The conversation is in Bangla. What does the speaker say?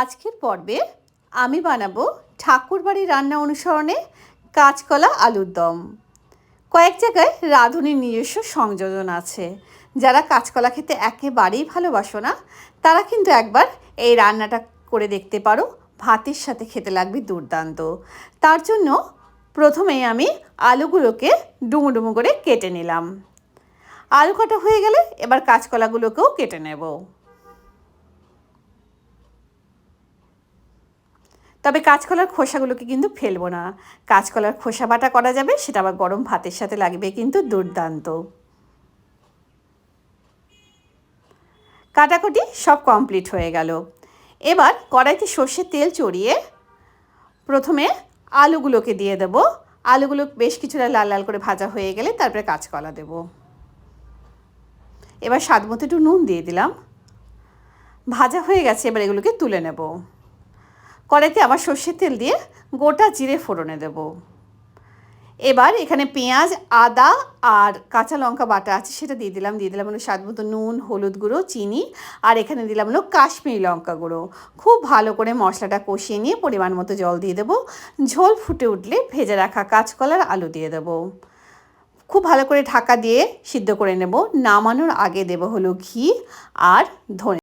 আজকের পর্বে আমি বানাবো ঠাকুরবাড়ির রান্না অনুসরণে কাঁচকলা আলুর দম। কয়েক জায়গায় রাঁধুনির নিজস্ব সংযোজন আছে। যারা কাঁচকলা খেতে একেবারেই ভালোবাসো না, তারা কিন্তু একবার এই রান্নাটা করে দেখতে পারো। ভাতের সাথে খেতে লাগবে দুর্দান্ত। তার জন্য প্রথমেই আমি আলুগুলোকে ডুমো ডুমো করে কেটে নিলাম। আলু কাটা হয়ে গেলে এবার কাঁচকলাগুলোকেও কেটে নেব। তবে কাঁচকলার খোসাগুলোকে কিন্তু ফেলব না। কাঁচকলার খোসা বাটা করা যাবে, সেটা আবার গরম ভাতের সাথে লাগবে কিন্তু দুর্দান্ত। কাটাকুটি সব কমপ্লিট হয়ে গেল। এবার কড়াইতে সর্ষের তেল চড়িয়ে প্রথমে আলুগুলোকে দিয়ে দেবো। আলুগুলো বেশ কিছুটা লাল লাল করে ভাজা হয়ে গেলে তারপরে কাঁচকলা দেব। এবার স্বাদ মতো একটু নুন দিয়ে দিলাম। ভাজা হয়ে গেছে, এবার এগুলোকে তুলে নেব। কড়াইতে আবার সর্ষের তেল দিয়ে গোটা জিরে ফোড়নে দেব। এবার এখানে পেঁয়াজ, আদা আর কাঁচা লঙ্কা বাটা আছে, সেটা দিয়ে দিলাম। দিয়ে দিলাম স্বাদ মতো নুন, হলুদ গুঁড়ো, চিনি আর এখানে দিলাম হলো কাশ্মীরি লঙ্কা গুঁড়ো। খুব ভালো করে মশলাটা কষিয়ে নিয়ে পরিমাণ মতো জল দিয়ে দেবো। ঝোল ফুটে উঠলে ভেজে রাখা কাঁচকলার আলু দিয়ে দেবো। খুব ভালো করে ঢাকা দিয়ে সিদ্ধ করে নেব। নামানোর আগে দেবো হলো ঘি আর ধনে